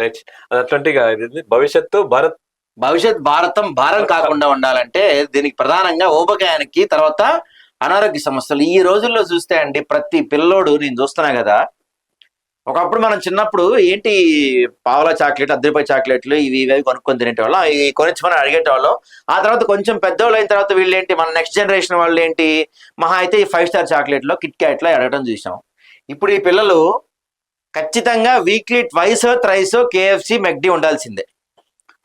Right అట్లాంటి భవిష్యత్తు భారత్. భవిష్యత్ భారతం భారం కాకుండా ఉండాలంటే దీనికి ప్రధానంగా ఊబకాయానికి తర్వాత అనారోగ్య సమస్యలు. ఈ రోజుల్లో చూస్తే అండి ప్రతి పిల్లోడు నేను చూస్తున్నా కదా ఒకప్పుడు మనం చిన్నప్పుడు ఏంటి పావుల చాక్లెట్ అర్ధ రూపాయి చాక్లెట్లు ఇవి ఇవి కొనుక్కొని తినేటోళ్ళం. ఇవి కొనిచ్చమని అడిగేటోళ్ళం. ఆ తర్వాత కొంచెం పెద్దవాళ్ళు అయిన తర్వాత వీళ్ళు ఏంటి మన నెక్స్ట్ జనరేషన్ వాళ్ళు ఏంటి మహా అయితే ఈ ఫైవ్ స్టార్ చాక్లెట్లో కిట్ క్యాట్లో అడగటం చూసాం. ఇప్పుడు ఈ పిల్లలు ఖచ్చితంగా weekly twice thrice KFC McD ఉండాల్సిందే.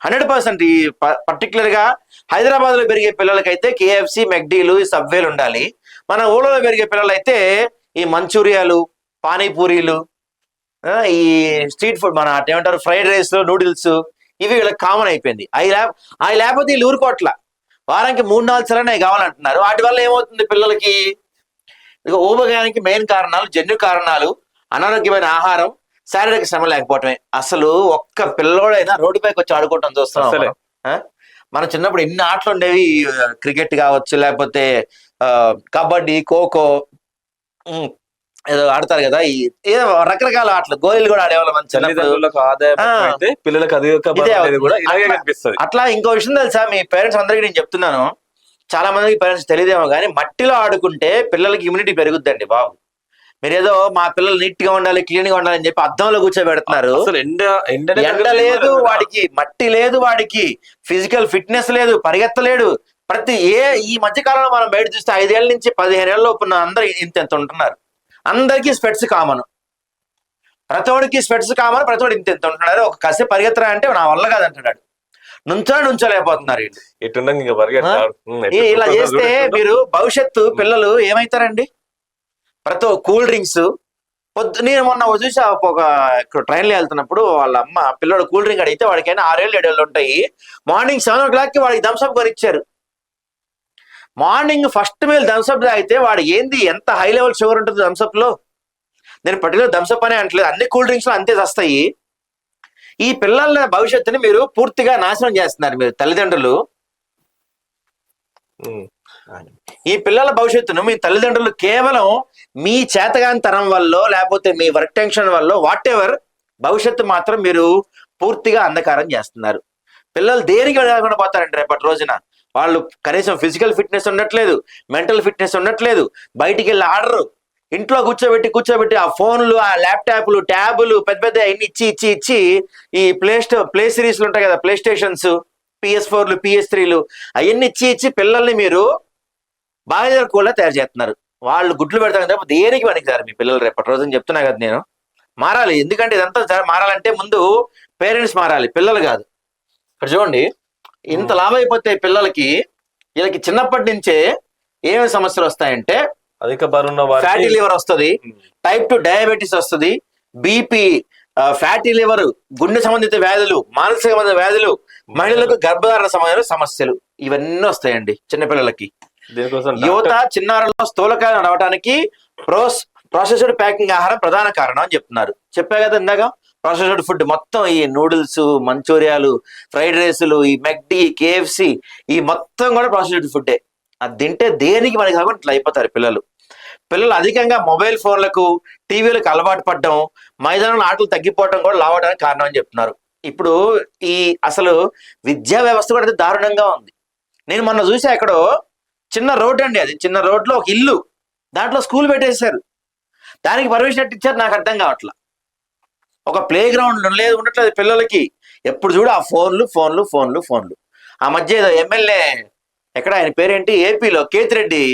హండ్రెడ్ పర్సెంట్ ఈ పర్టికులర్గా హైదరాబాద్లో పెరిగే పిల్లలకైతే కేఎఫ్సి మెక్డీలు ఈ సబ్వేలు ఉండాలి. మన ఊళ్ళో పెరిగే పిల్లలైతే ఈ మంచూరియాలు పానీపూరీలు ఈ స్ట్రీట్ ఫుడ్ మన ఏమంటారు ఫ్రైడ్ రైస్ నూడిల్స్ ఇవి వీళ్ళకి కామన్ అయిపోయింది. అవి లేక అవి లేకపోతే వీళ్ళు ఊరుకోట్ల. వారానికి మూడు నాలుగు సార్లు అవి కావాలంటున్నారు. వాటి వల్ల ఏమవుతుంది పిల్లలకి? ఇక ఊబగానికి మెయిన్ కారణాలు జన్యు కారణాలు అనారోగ్యమైన ఆహారం శారీరక శ్రమ లేకపోవటమే. అసలు ఒక్క పిల్లోడైనా రోడ్డుపైకి వచ్చి ఆడుకోవటం చూస్తున్నాం అసలే. మనం. ఆ? మన చిన్నప్పుడు ఎన్ని ఆటలు ఉండేవి? క్రికెట్ కావచ్చు లేకపోతే కబడ్డీ ఖోఖో ఏదో ఆడతారు కదా ఈ రకరకాల ఆటలు. గోళీలు కూడా ఆడేవాళ్ళం మన చిన్నప్పుడు. పిల్లలకు కనిపిస్తుంది. అట్లా ఇంకో విషయం తెలుసా? మీ పేరెంట్స్ అందరికీ నేను చెప్తున్నాను. చాలా మందికి పేరెంట్స్ తెలియదేమో కానీ మట్టిలో ఆడుకుంటే పిల్లలకి ఇమ్యూనిటీ పెరుగుద్దండి బాబు. మీరు ఏదో మా పిల్లలు నీట్గా ఉండాలి క్లీన్గా ఉండాలి అని చెప్పి అద్దంలో కూర్చోబెడుతున్నారు. ఎండ లేదు. వాడికి మట్టి లేదు వాడికి ఫిజికల్ ఫిట్నెస్ లేదు పరిగెత్తలేడు. ప్రతి ఏ ఈ మధ్య కాలంలో మనం బయట చూస్తే ఐదేళ్ళ నుంచి పదిహేను ఏళ్ళ లోపు అందరూ ఇంత ఎంత ఉంటున్నారు. అందరికీ స్పెట్స్ కామన్. ప్రతోడికి స్పెట్స్ కామన్ ప్రతోడు ఇంత ఎంత ఉంటున్నారు. ఒక కసి పరిగెత్తరా అంటే నా వల్ల కాదంటున్నాడు. నుంచో నుంచోలేకపోతున్నారు ఇలా చేస్తే. మీరు భవిష్యత్తు పిల్లలు ఏమైతారండి? ప్రతి కూల్ డ్రింక్స్ పొద్దు నేను మొన్న చూసా ఒక ఇక్కడ ట్రైన్లో వెళ్తున్నప్పుడు వాళ్ళ అమ్మ పిల్లడు కూల్ డ్రింక్ అడిగితే వాడికైనా ఆరేళ్ళు ఏడేళ్ళు ఉంటాయి. మార్నింగ్ సెవెన్ ఓ క్లాక్కి వాడికి Thums Up కొనిచ్చారు. Morning first meal Thums Up తాగితే వాడు ఏంది ఎంత హై లెవెల్ షుగర్ ఉంటుంది థమ్స్అప్లో నేను పర్టికులర్ థమ్స్అప్ అనే అంటలేదు అన్ని కూల్ డ్రింక్స్లో అంతే వస్తాయి ఈ పిల్లల భవిష్యత్తుని మీరు పూర్తిగా నాశనం చేస్తున్నారు మీరు తల్లిదండ్రులు. ఈ పిల్లల భవిష్యత్తును మీ తల్లిదండ్రులు కేవలం మీ చేతగాని తరం వల్ల లేకపోతే మీ వర్క్ టెన్షన్ వల్ల వాట్ ఎవర్ భవిష్యత్తు మాత్రం మీరు పూర్తిగా అంధకారం చేస్తున్నారు. పిల్లలు దేనికి వెళ్ళకుండా పోతారండి రేపటి రోజున? వాళ్ళు కనీసం ఫిజికల్ ఫిట్నెస్ ఉండట్లేదు మెంటల్ ఫిట్నెస్ ఉండట్లేదు బయటికి వెళ్ళి ఆడరు. ఇంట్లో కూర్చోబెట్టి కూర్చోబెట్టి ఆ ఫోన్లు ఆ ల్యాప్టాప్లు ట్యాబులు పెద్ద పెద్ద అన్ని ఇచ్చి ఇచ్చి ఇచ్చి ఈ ప్లే స్టో ప్లే సిరీస్లు ఉంటాయి కదా ప్లే స్టేషన్స్ పిఎస్ ఫోర్లు పిఎస్ త్రీలు అవన్నీ ఇచ్చి ఇచ్చి పిల్లల్ని మీరు బాగా కూడా తయారు చేస్తున్నారు. వాళ్ళు గుడ్లు పెడతారు తప్ప దేనికి పనికిరారు మీ పిల్లలు రేపటి రోజున చెప్తున్నా కదా నేను. మారాలి. ఎందుకంటే ఇదంతా జర- మారాలంటే ముందు పేరెంట్స్ మారాలి పిల్లలు కాదు. ఇక్కడ చూడండి ఇంత లాభం అయిపోతే పిల్లలకి వీళ్ళకి చిన్నప్పటి నుంచే ఏమేమి సమస్యలు వస్తాయంటే అధిక ఫ్యాటీ లివర్ వస్తుంది టైప్ టు డయాబెటీస్ వస్తుంది బీపీ ఫ్యాటీ లివర్ గుండె సంబంధిత వ్యాధులు మానసిక సంబంధిత వ్యాధులు మహిళలకు గర్భధారణ సంబంధించిన సమస్యలు ఇవన్నీ వస్తాయండి చిన్నపిల్లలకి యువత డాక్టర్- చిన్నారుల్లో స్థూలకాయం రావడానికి ప్రోస్ ప్రాసెస్డ్ ప్యాకింగ్ ఆహారం ప్రధాన కారణం అని చెప్తున్నారు. చెప్పా కదా ఇందాక? ప్రాసెస్డ్ ఫుడ్ మొత్తం ఈ నూడిల్స్ మంచూరియాలు ఫ్రైడ్ రైస్లు ఈ మెక్డీ కేఎఫ్సి ఈ మొత్తం కూడా ప్రాసెస్డ్ ఫుడ్డే అది తింటే దేనికి మనకి కాకుండా ఇట్లా అయిపోతారు పిల్లలు. పిల్లలు అధికంగా మొబైల్ ఫోన్లకు టీవీలకు అలవాటు పడడం మైదానంలో ఆటలు తగ్గిపోవడం కూడా లావడానికి కారణం అని చెప్తున్నారు. ఇప్పుడు ఈ అసలు విద్యా వ్యవస్థ కూడా దారుణంగా ఉంది. నేను మొన్న చూసా ఎక్కడో చిన్న రోడ్ అండి అది. చిన్న రోడ్లో ఒక ఇల్లు. దాంట్లో స్కూల్ పెట్టేశారు. దానికి పర్మిషన్ ఇచ్చారు? నాకు అర్థం కావట్లా. ఒక ప్లే గ్రౌండ్ లేదు ఉండట్లేదు పిల్లలకి ఎప్పుడు చూడు ఆ ఫోన్లు ఫోన్లు ఫోన్లు ఫోన్లు. ఆ మధ్య ఏదో ఎమ్మెల్యే ఎక్కడ ఆయన పేరేంటి? ఏపీలో కేతిరెడ్డి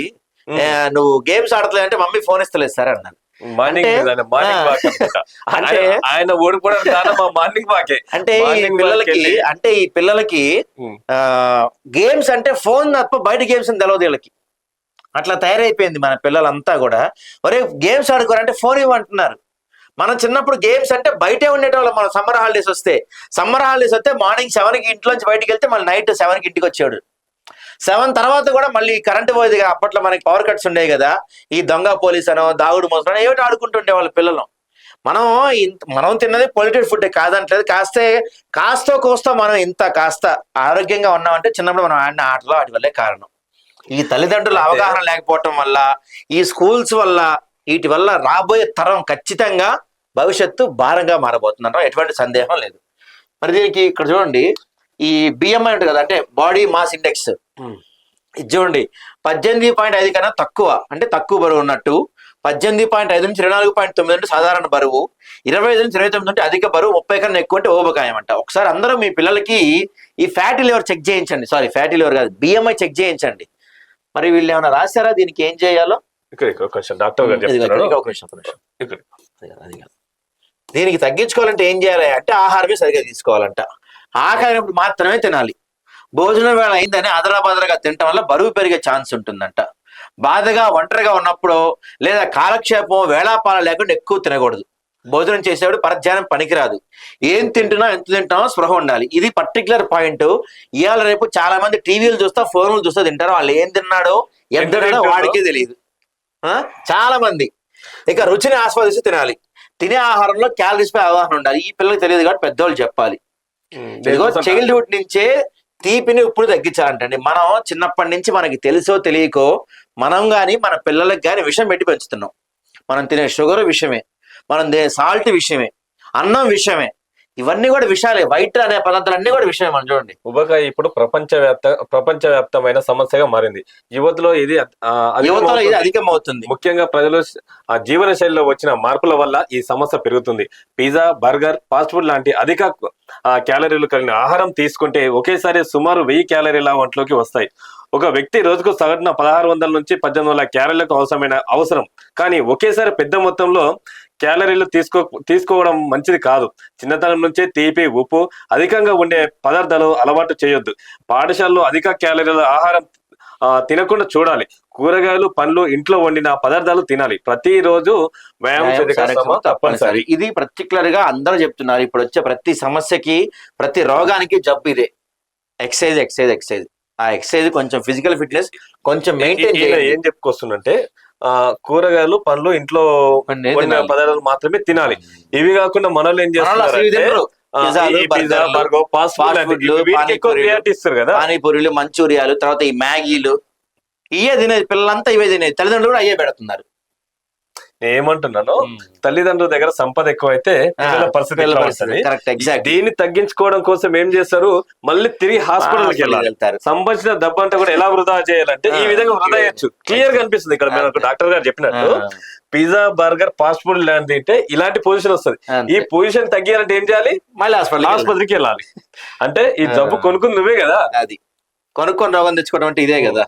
నువ్వు గేమ్స్ ఆడట్లేదు అంటే మమ్మీ ఫోన్ ఇస్తలేదు సార్ అన్నాను మార్నింగ్ అంటే- ఆయన మార్నింగ్ ఆ. వాక్ అన్నమాట. అంటే ఆయన- ఆయన ఓడిపోవడం కారణం మా మార్నింగ్ వాకే అంటే ఈ పిల్లలకి. అంటే ఈ పిల్లలకి గేమ్స్ అంటే ఫోన్ తప్ప బయట గేమ్స్ అని తెలియదు వీళ్ళకి అట్లా తయారైపోయింది మన పిల్లలంతా కూడా ఒరే గేమ్స్ ఆడుకోరంటే ఫోన్ ఇవ్వంటున్నారు మనం చిన్నప్పుడు గేమ్స్ అంటే బయటే ఉండేటోళ్ళం మన సమ్మర్ హాలిడేస్ వస్తే సమ్మర్ హాలిడేస్ వస్తే మార్నింగ్ సెవెన్కి ఇంట్లోంచి బయటికి వెళ్తే మళ్ళీ నైట్ సెవెన్కి ఇంటికి వచ్చాడు సెవెన్ తర్వాత కూడా మళ్ళీ కరెంట్ పోయేదిగా అప్పట్లో మనకి పవర్ కట్స్ ఉండేవి కదా. ఈ దొంగ పోలీస్ అనో దాగుడు మోసనో ఏమిటి ఆడుకుంటుండే వాళ్ళ పిల్లలు? మనం ఇంత మనం తిన్నది పొలిటెడ్ ఫుడ్ కాదంటలేదు. కాస్తే కాస్తో కోస్తో మనం ఇంత కాస్త ఆరోగ్యంగా ఉన్నామంటే చిన్నప్పుడు మనం ఆడిన ఆటలు వాటి వల్లే కారణం. ఈ తల్లిదండ్రుల అవగాహన లేకపోవటం వల్ల ఈ స్కూల్స్ వల్ల వీటి వల్ల రాబోయే తరం ఖచ్చితంగా భవిష్యత్తు భారంగా మారబోతుందంట ఎటువంటి సందేహం లేదు. మరి దీనికి ఇక్కడ చూడండి ఈ బిఎంఐ ఉంటుంది కదా అంటే బాడీ మాస్ ఇండెక్స్. ఇది చూడండి. పద్దెనిమిది పాయింట్ ఐదు కన్నా తక్కువ. అంటే తక్కువ బరువు ఉన్నట్టు. పద్దెనిమిది పాయింట్ ఐదు నుంచి ఇరవై నాలుగు పాయింట్ తొమ్మిది అంటే సాధారణ బరువు. ఇరవై ఐదు నుంచి ఇరవై తొమ్మిది అంటే అధిక బరువు. ముప్పై కన్నా ఎక్కువ అంటే ఓబకాయం అంట ఒకసారి అందరూ మీ పిల్లలకి ఈ ఫ్యాటీ లివర్ చెక్ చేయించండి. సారీ ఫ్యాటీ లివర్ కాదు బిఎంఐ చెక్ చేయించండి. మరి వీళ్ళు ఏమైనా రాశారా? దీనికి ఏం చేయాలో. దీనికి తగ్గించుకోవాలంటే ఏం చేయాలి? అంటే ఆహారమే సరిగా తీసుకోవాలంట. ఆహారం మాత్రమే తినాలి. భోజనం వేళ అయిందని అదరాబదరగా తినటం వల్ల బరువు పెరిగే ఛాన్స్ ఉంటుందంట. బాధగా ఒంటరిగా ఉన్నప్పుడు లేదా కాలక్షేపం వేళాపాల లేకుండా ఎక్కువ తినకూడదు. భోజనం చేసేవాడు పరధ్యానం పనికిరాదు. ఏం తింటున్నా ఎంత తింటున్నామో స్పృహ ఉండాలి. ఇది పర్టికులర్ పాయింట్. ఇవాళ రేపు చాలా మంది టీవీలు చూస్తా ఫోన్లు చూస్తా తింటారు. వాళ్ళు ఏం తిన్నాడో ఎంత తిన్నాడో? వాడికే తెలియదు. ఆ? చాలా మంది ఇక రుచిని ఆస్వాదిస్తూ తినాలి. తినే ఆహారంలో క్యాలరీస్ పై అవగాహన ఉండాలి. ఈ పిల్లలకు తెలియదు కాబట్టి పెద్దవాళ్ళు చెప్పాలి. చైల్డ్హుడ్ నుంచే తీపిని ఉప్పుని తగ్గించాలంటండి. మనం చిన్నప్పటి నుంచి మనకి తెలుసో తెలియకో మనం కానీ మన పిల్లలకు కానీ విషం పెట్టి పెంచుతున్నాం. మనం తినే షుగర్ విషయమే మనం తినే సాల్ట్ విషయమే అన్నం విషయమే ఇవన్నీ కూడా విషయాలే. వైట్ అనే పదార్థాలు అన్ని కూడా విషయమే మనం చూడండి. ఉబకాయ ఇప్పుడు ప్రపంచవ్యాప్త ప్రపంచవ్యాప్తమైన సమస్యగా మారింది. యువతలో ఇది. యువతలో ఇది అధికమవుతుంది. ముఖ్యంగా ప్రజలు ఆ జీవన శైలిలో వచ్చిన మార్పుల వల్ల ఈ సమస్య పెరుగుతుంది. పిజ్జా బర్గర్ ఫాస్ట్ ఫుడ్ లాంటి అధిక ఆ, క్యాలరీలు కలిగిన ఆహారం తీసుకుంటే ఒకేసారి సుమారు వెయ్యి క్యాలరీల ఒంట్లోకి వస్తాయి. ఒక వ్యక్తి రోజుకు సగటున పదహారు వందల నుంచి పద్దెనిమిది వందల క్యాలరీలకు అవసరమైన అవసరం. కానీ ఒకేసారి పెద్ద మొత్తంలో క్యాలరీలు తీసుకో తీసుకోవడం మంచిది కాదు. చిన్నతనం నుంచే తీపి ఉప్పు అధికంగా ఉండే పదార్థాలు అలవాటు చేయొద్దు. పాఠశాలలో అధిక క్యాలరీల ఆహారం తినకుండా చూడాలి. కూరగాయలు పండ్లు ఇంట్లో వండిన పదార్థాలు తినాలి. ప్రతిరోజు వ్యాయామం తప్పనిసరి. ఇది పర్టికులర్గా అందరూ చెప్తున్నారు. ఇప్పుడు వచ్చే ప్రతి సమస్యకి ప్రతి రోగానికి జబ్బు ఇదే. ఎక్సైజ్ ఎక్సైజ్ ఎక్సైజ్ ఆ ఎక్సైజ్ కొంచెం ఫిజికల్ ఫిట్నెస్ కొంచెం మెయింటైన్ చేయాలి. ఏం చెప్పుకొస్తుందంటే ఆ కూరగాయలు పండ్లు ఇంట్లో. పదార్థాలు మాత్రమే తినాలి. ఇవి కాకుండా మనల్ని ఏం చేస్తున్నారు పానీపూరీలు మంచూరియాలు తర్వాత ఈ మ్యాగీలు ఇవే తినేది పిల్లలంతా ఇవే తినేది. తల్లిదండ్రులు కూడా అయ్యే పెడుతున్నారు. నేను ఏమంటున్నాను తల్లిదండ్రుల దగ్గర సంపద ఎక్కువైతే పిల్లల పరిస్థితి ఉంటుంది? ఎగ్జాక్ట్ దీన్ని తగ్గించుకోవడం కోసం ఏం చేస్తారు? మళ్ళీ తిరిగి హాస్పిటల్కి వెళ్ళాలి. వెళ్తారు. సంబంధించిన డబ్బు అంతా కూడా ఎలా వృధా చేయాలంటే ఈ విధంగా వృధా చేయొచ్చు. క్లియర్గా అనిపిస్తుంది ఇక్కడ మీరు డాక్టర్ గారు చెప్పినట్టు. పిజ్జా బర్గర్ ఫాస్ట్ ఫుడ్ లాంటి తింటే ఇలాంటి పొజిషన్ వస్తుంది. ఈ పొజిషన్ తగ్గాలంటే ఏం చేయాలి? మళ్ళీ హాస్పిటల్ ఆసుపత్రికి వెళ్ళాలి. అంటే ఈ జబ్బు. కొనుక్కుంది నువ్వే కదా? అది. కొనుక్కొని రోగం తెచ్చుకోవడం అంటే ఇదే కదా?